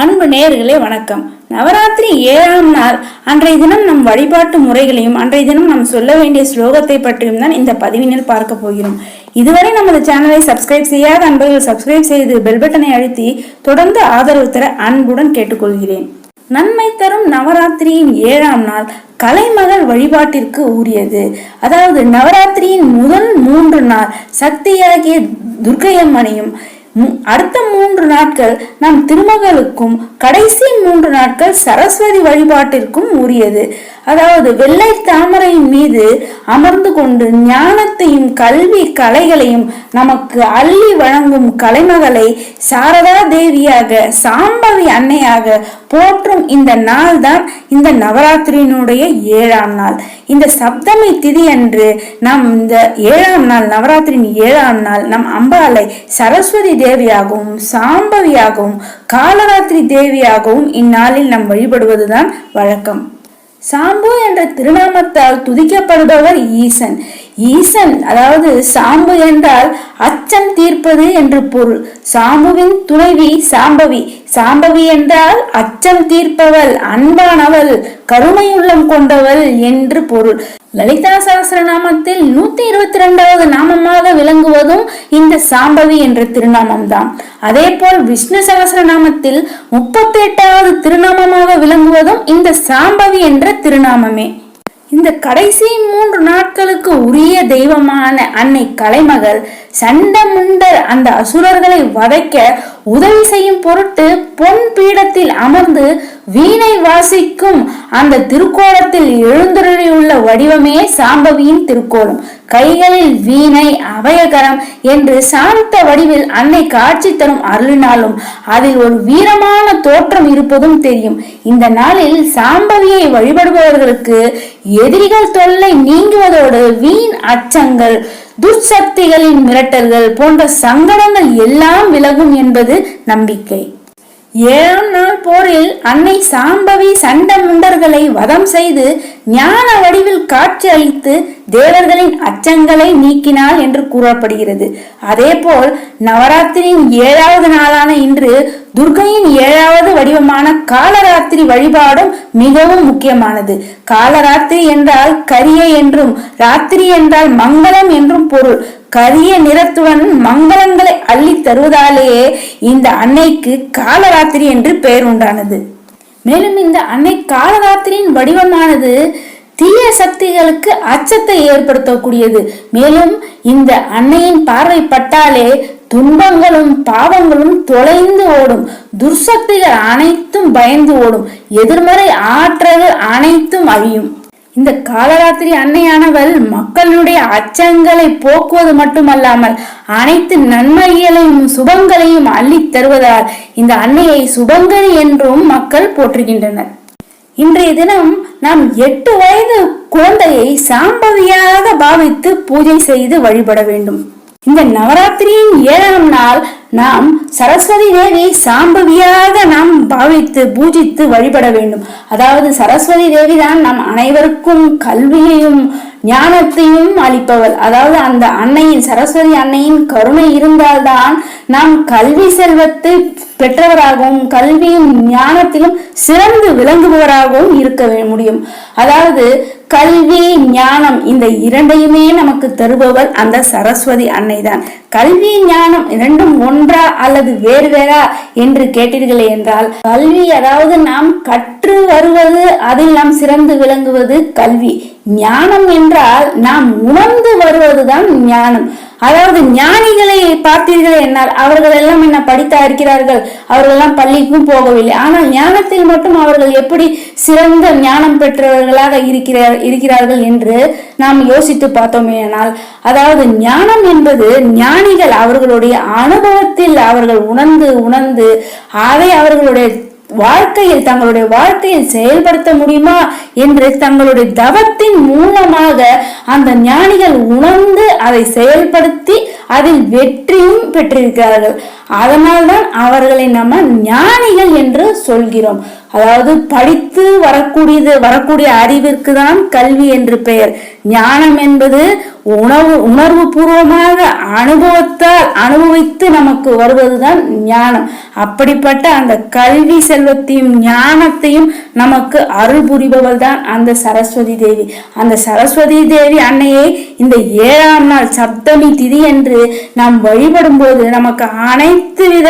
அன்பு நேர்களே வணக்கம். நவராத்திரி ஏழாம் நாள். அன்றைய தினம் நம் வழிபாட்டு முறைகளையும் அன்றைய தினம் நாம் சொல்ல வேண்டிய ஸ்லோகத்தை பற்றியும் தான் இந்த பதிவினில் பார்க்க போகிறோம். இதுவரை நமது சேனலை சப்ஸ்கிரைப் செய்யாத அன்பர்கள் சப்ஸ்கிரைப் செய்து பெல் பட்டனை அழுத்தி தொடர்ந்து ஆதரவு தர அன்புடன் கேட்டுக்கொள்கிறேன். நன்மை தரும் நவராத்திரியின் ஏழாம் நாள் கலைமகள் வழிபாட்டிற்கு உரியது. அதாவது நவராத்திரியின் முதல் மூன்று நாள் சக்தியாகிய துர்க்கையம்மனையும் அடுத்த மூன்று நாட்கள் நம் திருமகளுக்கும் கடைசி மூன்று நாட்கள் சரஸ்வதி வழிபாட்டிற்கும் உரியது. அதாவது வெள்ளை தாமரையின் மீது அமர்ந்து கொண்டு ஞானத்தையும் கல்வி கலைகளையும் நமக்கு அள்ளி வழங்கும் கலைமகளை சாரதா தேவியாக சாம்பவி அன்னையாக போற்றும் இந்த நாள் தான் இந்த நவராத்திரியினுடைய ஏழாம் நாள். இந்த சப்தமி திதி அன்று நாம் இந்த ஏழாம் நாள் நவராத்திரியின் ஏழாம் நாள் நம் அம்பாளை சரஸ்வதி தேவியாகவும் சாம்பவியாகவும் காலராத்திரி தேவியாகவும் இந்நாளில் நாம் வழிபடுவதுதான் வழக்கம். சாம்பு என்ற திருநாமத்தால் துதிக்கப்படுபவர் ஈசன். ஈசன் அதாவது சாம்பு என்றால் அச்சம் தீர்ப்பது என்று பொருள். சாம்புவின் துணைவி சாம்பவி. சாம்பவி என்றால் அச்சம் தீர்ப்பவள் அன்பானவள் கருணையுள்ளம் கொண்டவள் என்று பொருள். லலிதா சகசரநாமத்தில் நூத்தி இருபத்தி ரெண்டாவது நாமமாக விளங்குவதும் இந்த சாம்பவி என்ற திருநாமம் தான் அதே போல் விஷ்ணு சகசரநாமத்தில் முப்பத்தி எட்டாவது திருநாமமாக விளங்குவதும் இந்த சாம்பவி என்ற திருநாமமே. இந்த கடைசி மூன்று நாட்களுக்கு உரிய தெய்வமான அன்னை கலைமகள் சண்டமுண்டர் அந்த அசுரர்களை வதைக்க உதவி செய்யும் பொருட்டு பொன் பீடத்தில் அமர்ந்து வீணை வாசிக்கும் அந்த திருக்கோலத்தில் எழுந்தருளியுள்ள வடிவமே சாம்பவியின் திருக்கோலம். கைகளில் வீணை அபயகரம் என்று சாந்த வடிவில் அன்னை காட்சி தரும் அருளினாலும் அதில் ஒரு வீரமான தோற்றம் இருப்பதும் தெரியும். இந்த நாளில் சாம்பவியை வழிபடுபவர்களுக்கு எதிரிகள் தொல்லை நீங்குவதோடு வீண் அச்சங்கள் துர்சக்திகளின் மிரட்டல்கள் போன்ற சங்கடங்கள் எல்லாம் விலகும் என்பது நம்பிக்கை. ஏழாம் நாள் போரில் அன்னை சாம்பவி சண்ட முண்டர்களை வதம் செய்து ஞான வடிவில் காட்சி அளித்து தேவர்களின் அச்சங்களை நீக்கினாள் என்று கூறப்படுகிறது. அதேபோல் நவராத்திரியின் ஏழாவது நாளான இன்று துர்கையின் ஏழாவது வடிவமான காலராத்திரி வழிபாடும் மிகவும் முக்கியமானது. காலராத்திரி என்றால் கரிய என்றும் ராத்திரி என்றால் மங்களம் என்றும் பொருள். கரிய நிறத்துடன் மங்களங்களை அள்ளி தருவதாலேயே இந்த அன்னைக்கு காலராத்திரி என்று பெயர் உண்டானது. மேலும் இந்த அன்னை காலராத்திரியின் வடிவமானது தீய சக்திகளுக்கு அச்சத்தை ஏற்படுத்தக்கூடியது. மேலும் இந்த அன்னையின் பார்வை பட்டாலே துன்பங்களும் பாவங்களும் தொலைந்து ஓடும். துர்சக்திகள் அனைத்தும் பயந்து ஓடும். எதிர்மறை ஆற்றல்கள் அனைத்தும் அழியும். இந்த காலராத்திரி அன்னையானவள் மக்களுடைய அச்சங்களை போக்குவது மட்டுமல்லாமல் அனைத்து நன்மைகளையும் சுபங்களையும் அள்ளித் தருவதால் இந்த அன்னையை சுபங்கரி என்றும் மக்கள் போற்றுகின்றனர். இன்றைய தினம் நாம் எட்டு வயது குழந்தையை சாம்பவியாக பாவித்து பூஜை செய்து வழிபட வேண்டும். இந்த நவராத்திரியின் ஏழாம் நாள் நாம் சரஸ்வதி தேவி சாம்பவியாக நாம் பாவித்து பூஜித்து வழிபட வேண்டும். அதாவது சரஸ்வதி தேவி தான் நம் அனைவருக்கும் கல்வியையும் ஞானத்தையும் அளிப்பவள். அதாவது அந்த அன்னையின் சரஸ்வதி அன்னையின் கருணை இருந்தால்தான் நாம் கல்வி செல்வத்தை பெற்றவராகவும் கல்வியும் ஞானத்திலும் சிறந்து விளங்குபவராகவும் இருக்க வே- முடியும். அதாவது கல்வி ஞானம் இந்த இரண்டையுமே நமக்கு தருபவர் அந்த சரஸ்வதி அன்னை தான் கல்வி ஞானம் இரண்டும் ஒன்றா அல்லது வேறு வேறா என்று கேட்டீர்களே என்றால் கல்வி அதாவது நாம் கற்று வருவது அதில் நாம் சிறந்து விளங்குவது கல்வி. ஞானம் என்றால் நாம் உணர்ந்து வருவதுதான் ஞானம். அதாவது ஞானிகளை பார்த்தீர்கள் என்னால். அவர்கள் எல்லாம் என்ன படித்தா இருக்கிறார்கள்? அவர்கள் எல்லாம் பள்ளிக்கும் போகவில்லை. ஆனால் ஞானத்தில் மட்டும் அவர்கள் எப்படி சிறந்த ஞானம் பெற்றவர்களாக இருக்கிறார் இருக்கிறார்கள் என்று நாம் யோசித்து பார்த்தோமே ஆனால் அதாவது ஞானம் என்பது ஞானிகள் அவர்களுடைய அனுபவத்தில் அவர்கள் உணர்ந்து உணர்ந்து அதை அவர்களுடைய வாழ்க்கையில் தங்களுடைய வாழ்க்கையில் செயல்படுத்த முடியுமா என்று தங்களுடைய தவத்தின் மூலமாக அந்த ஞானிகள் உணர்ந்து அதை செயல்படுத்தி அதில் வெற்றியும் பெற்றிருக்கிறார்கள். அதனால்தான் அவர்களை நம்ம ஞானிகள் என்று சொல்கிறோம். அதாவது படித்து வரக்கூடியது வரக்கூடிய அறிவிற்கு தான் கல்வி என்று பெயர். ஞானம் என்பது உணவு உணர்வு பூர்வமாக அனுபவத்தால் அனுபவித்து நமக்கு வருவதுதான் ஞானம். அப்படிப்பட்ட அந்த கல்வி செல்வத்தையும் ஞானத்தையும் நமக்கு அருள் புரிபவள் தான் அந்த சரஸ்வதி தேவி. அந்த சரஸ்வதி தேவி அன்னையை இந்த ஏழாம் நாள் சப்தமி திதி என்று நாம் வழிபடும் போது நமக்கு அனைத்து வித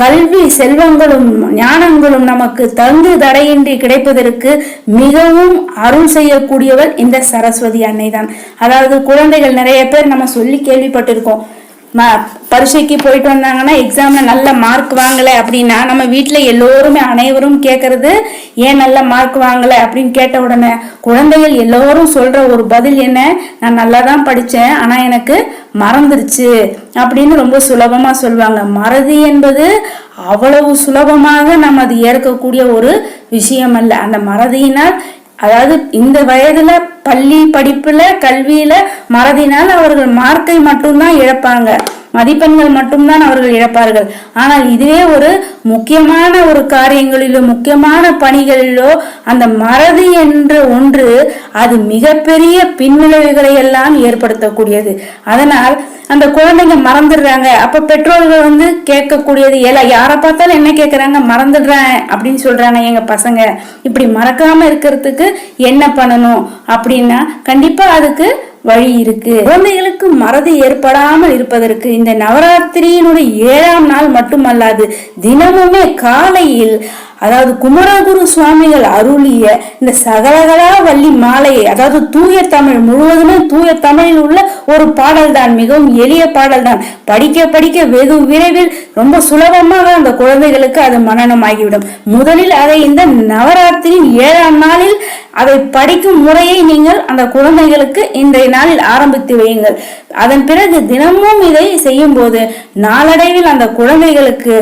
கல்வி செல்வங்களும் ஞானங்களும் நமக்கு தங்கு தடையின்றி கிடைப்பதற்கு மிகவும் அருள் செய்யக்கூடியவர் இந்த சரஸ்வதி அன்னை தான் அதாவது குழந்தைகள் நிறைய பேர் நம்ம சொல்லி கேள்விப்பட்டிருக்கோம். ம பரீட்சைக்கு போயிட்டு வந்தாங்கன்னா எக்ஸாமில் நல்ல மார்க் வாங்கலை அப்படின்னா நம்ம வீட்டில் எல்லோருமே அனைவரும் கேட்கறது ஏன் நல்ல மார்க் வாங்கலை? அப்படின்னு கேட்ட உடனே குழந்தைகள் எல்லோரும் சொல்கிற ஒரு பதில் என்ன? நான் நல்லா தான் படித்தேன் ஆனால் எனக்கு மறந்துருச்சு. அப்படின்னு ரொம்ப சுலபமாக சொல்லுவாங்க. மறதி என்பது அவ்வளவு சுலபமாக நம்ம அது ஏற்கக்கூடிய ஒரு விஷயம் அல்ல அந்த மறதியினால் அதாவது இந்த வயதில் பள்ளி படிப்புல கல்வியில மறதினால் அவர்கள் மார்க்கை மட்டும்தான் இழப்பாங்க. மதிப்பெண்கள் மட்டும்தான் அவர்கள் இழப்பார்கள். ஆனால் இதுவே ஒரு முக்கியமான ஒரு காரியங்களிலோ முக்கியமான பணிகளிலோ அந்த மறதி என்ற ஒன்று அது மிகப்பெரிய பின்விளைவுகளை எல்லாம் ஏற்படுத்தக்கூடியது. அதனால் அந்த குழந்தைங்க மறந்துடுறாங்க. அப்ப பெற்றோர்கள் வந்து கேட்கக்கூடியது ஏல யாரை பார்த்தாலும் என்ன கேட்கறாங்க? மறந்துடுறேன் அப்படின்னு சொல்றாங்க எங்க பசங்க. இப்படி மறக்காம இருக்கிறதுக்கு என்ன பண்ணணும்? அப்படின்னா கண்டிப்பா அதுக்கு வழி இருக்கு. குழந்தைகளுக்கு மறதி ஏற்படாமல் இருப்பதற்கு இந்த நவராத்திரியினுடைய ஏழாம் நாள் மட்டுமல்லாது தினமுமே காலையில் அதாவது குமரகுரு சுவாமிகள் அருளிய இந்த சகலகலா வள்ளி மாலையை அதாவது தூய தமிழ் முழுவதுமே தூய தமிழில் உள்ள ஒரு பாடல் தான் மிகவும் எளிய பாடல் தான் படிக்க படிக்க வெகு விரைவில் ரொம்ப சுலபமாக அந்த குழந்தைகளுக்கு அது மனநமாகிவிடும். முதலில் அதை இந்த நவராத்திரி ஏழாம் நாளில் அதை படிக்கும் முறையை நீங்கள் அந்த குழந்தைகளுக்கு இன்றைய நாளில் ஆரம்பித்து வையுங்கள். அதன் பிறகு தினமும் இதை செய்யும் போது நாளடைவில் அந்த குழந்தைகளுக்கு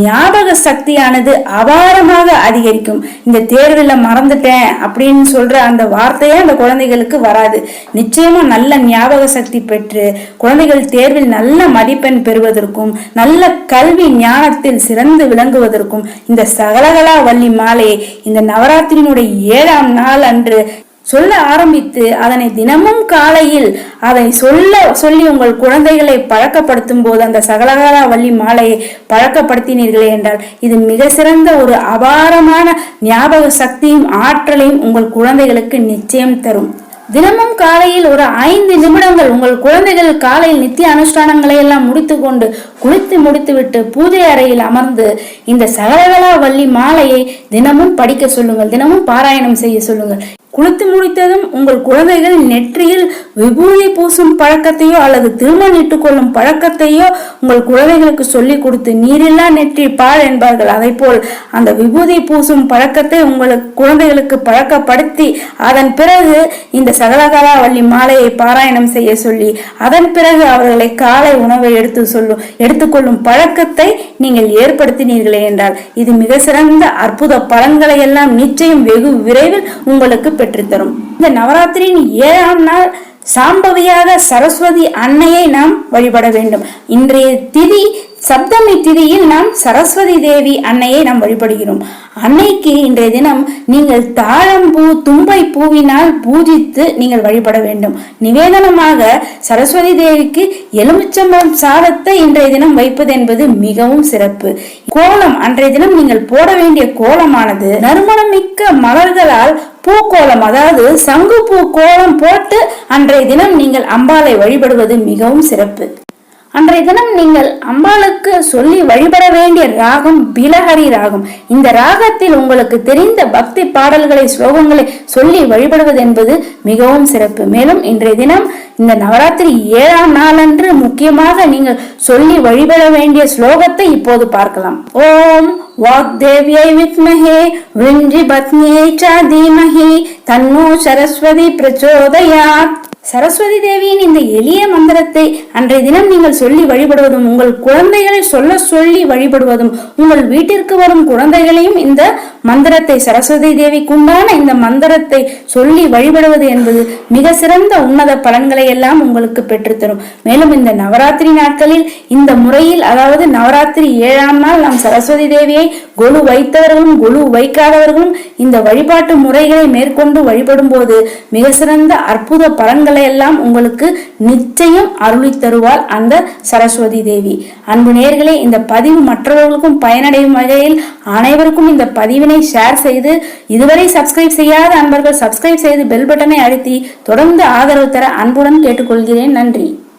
ஞாபக சக்தியானது அபாரமாக அதிகரிக்கும். இந்த தேர்வில் மறந்துட்டேன் அப்படின்னு சொல்ற அந்த வார்த்தையே அந்த குழந்தைகளுக்கு வராது. நிச்சயமா நல்ல ஞாபக சக்தி பெற்று குழந்தைகள் தேர்வில் நல்ல மதிப்பெண் பெறுவதற்கும் நல்ல கல்வி ஞானத்தில் சிறந்து விளங்குவதற்கும் இந்த சகலகலா வள்ளி மாலை இந்த நவராத்திரியினுடைய ஏழாம் நாள் அன்று சொல்ல ஆரம்பித்து அதனை தினமும் காலையில் அதை சொல்ல சொல்லி உங்கள் குழந்தைகளை பழக்கப்படுத்தும் போது அந்த சகலகால வள்ளி மாலையை பழக்கப்படுத்தினீர்களே என்றால் இது மிக சிறந்த ஒரு அபாரமான ஞாபக சக்தியும் ஆற்றலையும் உங்கள் குழந்தைகளுக்கு நிச்சயம் தரும். தினமும் காலையில் ஒரு ஐந்து நிமிடங்கள் உங்கள் குழந்தைகள் காலையில் நித்திய அனுஷ்டானங்களை எல்லாம் முடித்துக்கொண்டு குளித்து முடித்துவிட்டு பூஜை அறையில் அமர்ந்து இந்த சகலகலா வள்ளி மாலையை தினமும் படிக்க சொல்லுங்கள் தினமும் பாராயணம் செய்ய சொல்லுங்கள். குளித்து முடித்ததும் உங்கள் குழந்தைகள் நெற்றியில் விபூதி பூசும் பழக்கத்தையோ அல்லது திருமணம் இட்டுக்கொள்ளும் பழக்கத்தையோ உங்கள் குழந்தைகளுக்கு சொல்லி கொடுத்து நீரில்லா நெற்றி பால் என்பார்கள். அதை போல் அந்த விபூதி பூசும் பழக்கத்தை உங்களுக்கு குழந்தைகளுக்கு பழக்கப்படுத்தி அதன் பிறகு இந்த சகலகலா வள்ளி மாலையை பாராயணம் செய்ய சொல்லி அதன் பிறகு அவர்களை காலை உணவை எடுத்து சொல்லும் எடுத்துக்கொள்ளும் பழக்கத்தை நீங்கள் ஏற்படுத்தினீர்களே என்றால் இது மிக சிறந்த அற்புத பலன்களை எல்லாம் நிச்சயம் வெகு விரைவில் உங்களுக்கு பெற்றுத்தரும். இந்த நவராத்திரியின் ஏழாம் நாள் சாம்பவியாக சரஸ்வதி அன்னையை நாம் வழிபட வேண்டும். இன்றைய திதி சப்தமி திதியில் நாம் சரஸ்வதி தேவி அன்னையை நாம் வழிபடுகிறோம். அன்னைக்கு இன்றைய தினம் நீங்கள் தாழம்பூ தும்பை பூவினால் பூஜித்து நீங்கள் வழிபட வேண்டும். நிவேதனமாக சரஸ்வதி தேவிக்கு எலுமிச்சம்பழம் சாதத்தை இன்றைய தினம் வைப்பது என்பது மிகவும் சிறப்பு. கோலம் அன்றைய தினம் நீங்கள் போட வேண்டிய கோலமானது நறுமணமிக்க மலர்களால் பூக்கோலம் அதாவது சங்கு பூ கோலம் போட்டு அன்றைய தினம் நீங்கள் அம்பாளை வழிபடுவது மிகவும் சிறப்பு. அன்றைய தினம் நீங்கள் அம்பாளுக்கு சொல்லி வழிபட வேண்டிய ராகம் பிலஹரி ராகம். இந்த ராகத்தில் உங்களுக்கு தெரிந்த பக்தி பாடல்களை ஸ்லோகங்களை சொல்லி வழிபடுவது என்பது மிகவும் சிறப்பு. மேலும் இன்றைய தினம் இந்த நவராத்திரி ஏழாம் நாளன்று முக்கியமாக நீங்கள் சொல்லி வழிபட வேண்டிய ஸ்லோகத்தை இப்போது பார்க்கலாம். ஓம் வாக்தேவியை வித்மஹே விஞ்சி பத்னியை ச தீமஹி தன்னோ சரஸ்வதி பிரச்சோதயாத். சரஸ்வதி தேவியின் இந்த எளிய மந்திரத்தை அன்றைய தினம் நீங்கள் சொல்லி வழிபடுவதும் உங்கள் குழந்தைகளை சொல்ல சொல்லி வழிபடுவதும் உங்கள் வீட்டிற்கு வரும் குழந்தைகளையும் இந்த மந்திரத்தை சரஸ்வதி தேவிக்குண்டான இந்த மந்திரத்தை சொல்லி வழிபடுவது என்பது மிக சிறந்த உன்னத பலன்களை எல்லாம் உங்களுக்கு பெற்றுத்தரும். மேலும் இந்த நவராத்திரி நாட்களில் இந்த முறையில் அதாவது நவராத்திரி ஏழாம் நாள் நாம் சரஸ்வதி தேவியை கொலு வைத்தவர்களும் கொலு வைக்காதவர்களும் இந்த வழிபாட்டு முறைகளை மேற்கொண்டு வழிபடும் போது மிக சிறந்த அற்புத பலன்கள் எல்லாம் உங்களுக்கு நிச்சயம் அருளி தருவாள் அந்த சரஸ்வதி தேவி. அன்பு நேர்களே இந்த பதிவு மற்றவர்களுக்கும் பயனடையும் வகையில் அனைவருக்கும் இந்த பதிவினை ஷேர் செய்து இதுவரை சப்ஸ்கிரைப் செய்யாத அன்பர்கள் சப்ஸ்கிரைப் செய்து பெல் பட்டனை அழுத்தி தொடர்ந்து ஆதரவு தர அன்புடன் கேட்டுக்கொள்கிறேன். நன்றி.